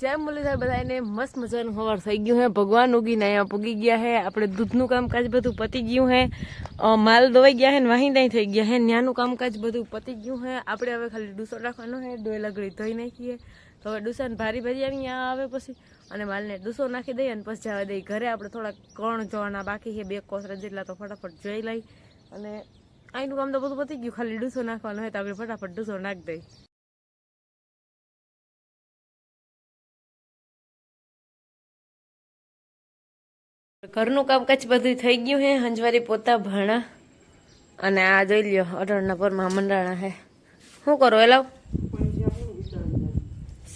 જય મુરલીધર બધાને મસ્ત મજાનું સવાર થઈ ગયું હે. ભગવાન ઉગીને અહીંયા પૂગી ગયા હે. આપણે દૂધનું કામકાજ બધું પતી ગયું હે. અ, માલ દોવાઈ ગયા હે ને વાહિંદાઈ થઈ ગયા હે. ન્યાનું કામકાજ બધું પતી ગયું હે. આપણે હવે ખાલી ડૂસો રાખવાનો હે. ડોય લગડી ધોઈ નાખીએ. તો હવે ડૂસાને ભારી ભારી અહીંયા આવે પછી. અને માલને ડૂસો નાખી દઈએ અને પછી જવા દઈએ ઘરે. આપણે થોડા કણ જોવાના બાકી છે. બે કોસરા જેટલા તો ફટાફટ જોઈ લઈ. અને અહીંનું કામ તો બધું પતી ગયું. ખાલી ડૂસો નાખવાનો હોય તો આપણે ફટાફટ ડૂસો નાખી દઈએ. ઘરનું કામકાજ બધું થઈ ગયું હે, હંજવારી પોતા ભાણા. અને આ જોઈ લ્યો, અઢળના પરમાં મંડાણા હે. શું કરો એલાવ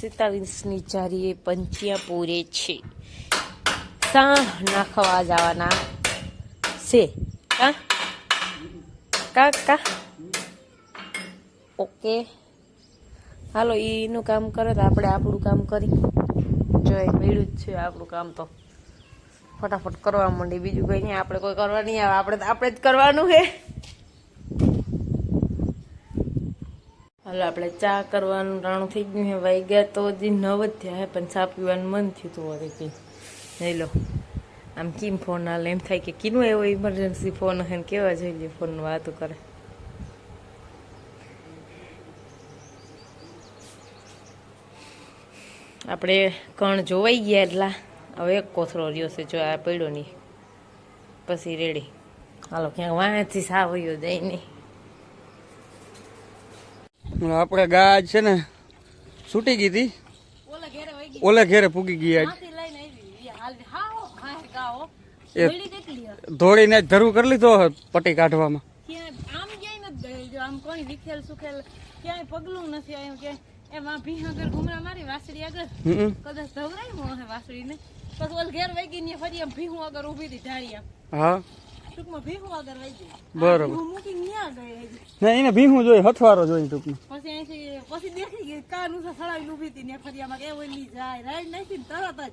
સિત્તાવીસની ચારીએ પંચિયા પૂરે છે. સા નાખવા જવાના. છે. કા? કા કા? ઓકે. હાલો એનું કામ કરે તો આપણે આપણું કામ કરી. જો એ મેળ્યું જ છે આપણું કામ તો. ફટાફટ કરવા માંડી. બીજું કઈ નહીં, આપણે કોઈ કરવા નહીં આવે. આપણે તો આપણે જ કરવાનું હે હાલો, આપણે ચા કરવાનું રાણું થઈ ગયું હે વાઈ ગયા તો હજી નવ જ થયા પણ ચા પીવાનું મન થયું હતું વળી કે નહીં લો, આમ કેમ ફોન હાલ એમ થાય કે કીનું એવો ઇમરજન્સી ફોન હે કેવા જોઈ લે ફોન વાતો કરે. આપણે કણ જોવાઈ ગયા એટલા. હવે એક કોથળો રહ્યો છે જો આ પડ્યો નહીં. પછી રેડી. હાલો ક્યાંક વાંચી સાવયો જાય નહીં. આપણે ગાજ છે ને છૂટી ગઈ હતી. ઓલા ઘેરે ઓલે ઘેરે પૂગી ગઈ આજ? ધોળીને ધરું કરી લીધો પટી કાઢવામાં. ક્યાંય આમ ક્યાંય નથી જો આમ કોઈ વિખેલ સુખેલ ક્યાંય પગલું નથી આવ્યું કે એમાં ભી આગળ ઘુમરા મારી વાસળી આગળ. કદાચ ધવરાય હે વાસળીને. પછી ઓલ ઘેર વહી ગઈ ને ફરી એમ ભીહું આગળ ઊભી હતી ધારી એમ. હા? ટૂંકમાં ભીહું આગળ વહી ગઈ. બરોબર. હું મૂકી ન્યા ગઈ હજી. ના એને ભીહું જોઈ હથવારો જોઈ ટૂંકમાં. પછી અહીંથી પછી દેખી ગઈ કાન ઉસા સળાવીને ઊભી હતી ને ફરી આમાં કે ઓલી જાય રાઈડ નાખી ને તરત જ.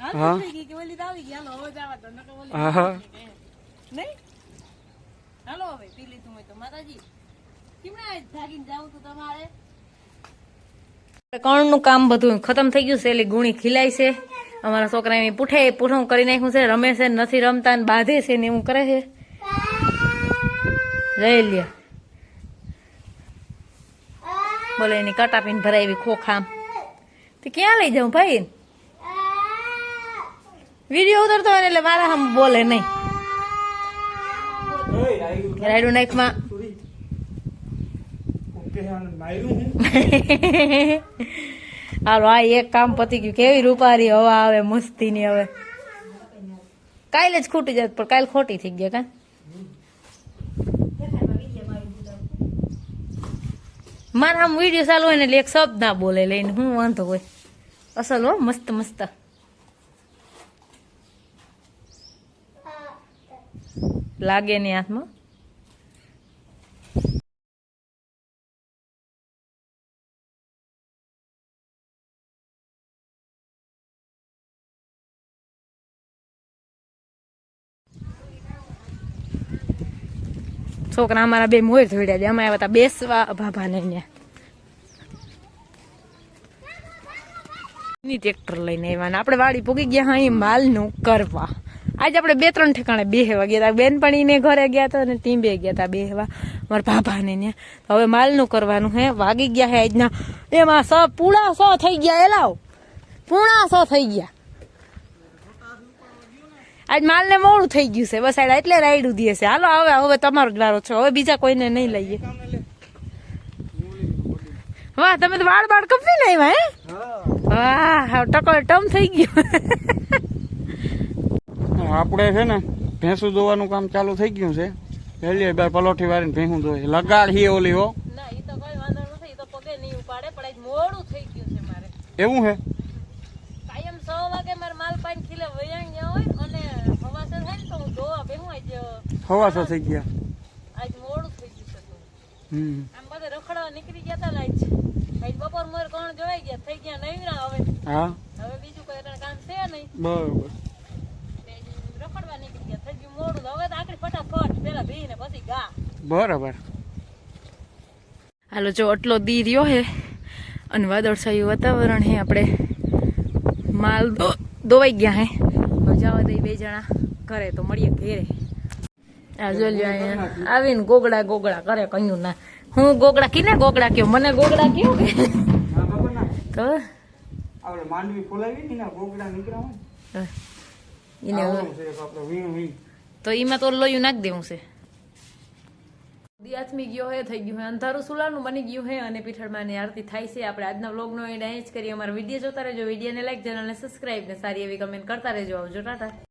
હા. થઈ ગઈ કે ઓલી આવી ગઈ. હાલો હવે જવા દો. નકર ઓલી હા, હા. નહીં? હાલો હવે પી લીધું હોય તો. માતાજી કેમના જાગીને જાવું તું તમારે? કણનું કામ બધું ખતમ થઈ ગયું છે એટલે ગુણી ખીલાય છે. અમારા છોકરા એમ પૂઠે પૂઠું કરી નાખ્યું છે રમે છે નથી રમતા ને બાંધે છે ને એવું કરે છે રહી લે બોલે એની કટાપીને ભરાવી ખોખામ તે ક્યાં લઈ જાઉં ભાઈ વીડિયો ઉતરતો હોય એટલે મારા આમ બોલે નહીં રાયડું નાખમાં હાલો, આ એક કામ પતી ગયું. કેવી રૂપારી હવા આવે, મસ્તીની હવે. કાલે જ ખૂટી જાય, પણ કાલે ખોટી થઈ ગયા કા? મારા આમ વીડિયો ચાલુ હોય ને એટલે એક શબ્દ ના બોલે લઈને, હું વાંધો હોય. અસલ હો, મસ્ત મસ્ત. લાગે નહીં હાથમાં? છોકરા અમારા બે મોર ધોડ્યા છે. અમે આવ્યા હતા બેસવા ભાભાને ની ટ્રેક્ટર લઈને આવ્યા આપણે વાડી પૂગી ગયા હા એ માલનું કરવા. આજે આપણે બે ત્રણ ઠેકાણે બેહવા ગયા હતા બેનપણીને ઘરે ગયા હતા અને ટીંબે ગયા હતા બેહવા મારા ભાભાને ત્યાં હવે માલનું કરવાનું હે. વાગી ગયા હે આજના. એમાં સ પૂળા સો થઈ ગયા. એલાવ પૂણા સો થઈ ગયા. આજ માલને મોડું થઈ ગયું છે બસ આડા એટલે રાયડું દે છે. હાલો હવે હવે તમારો જ વારો છે. હવે બીજા કોઈને નહીં લઈએ. વાહ તમે તો વાળ બાળ કપી નહીં હે? વાહ ટકો ટમ થઈ ગયું. આપણે છે ને ભેંસું દોવાનું કામ ચાલુ થઈ ગયું છે. પહેલી બાર પલોઠી વાળીને ભેંસું દોય લગાડ હી ઓલી હો. ના એ તો કોઈ વાંધો નથી. તો નહીં ઉપાડે પણ આજ મોડું થઈ ગયું છે મારે. એવું હે? કાયમ સો વાગે મારે માલ પાઈન ખીલે વયાણ ગયા હોય હવાસો થઈ ગયા? આજ મોડું થઈ ગયું હમ. આમ બધે રખડવા નીકળી ગયા હતા લાઈટ. આજ બપોર મોર કોણ જોવાઈ ગયા થઈ ગયા નવીરા હવે. હા? હવે બીજું કોઈ કામ છે નહીં. બરોબર. રખડવા નીકળી ગયા થઈ ગયું મોડું. તો હવે તો આકડી ફટાફટ પેલા ભી ને પછી ગા. બરાબર. હાલો જો આટલો દી રહ્યો હે અને વાદળછાયું વાતાવરણ હે આપણે. માલ ધોવાઈ ગયા હે. મજા આવે બે જણા. કરે તો મળીએ ઘેરે. આ જો લ્યો અહીંયા આવીને ગોગડા ગોગડા કરે કયું ના. હું ગોગડા કીને ગોગડા કયો? મને ગોગડા કયો કે? તો? આપણે માંડવી ફોલાવી ને ગોગડા નીકળ્યા એને ને. આવડું છે એક આપણે વીણ વીણ. તો એમાં તો લોયું નાખી દેવું છે. દી ગયો હે થઈ ગયું હે. અંધારું સુલાનું બની ગયું હે અને પીઠળમાં ની આરતી થાય છે. આપણે આજના વ્લોગનો એડ અહીં જ કરીએ અમારા વીડિયો. જોતા રહેજો. વિડીયોને લાઈક ચેનલને સબસ્ક્રાઈબ ને સારી એવી કમેન્ટ કરતા રહેજો. આવજો ટાટા.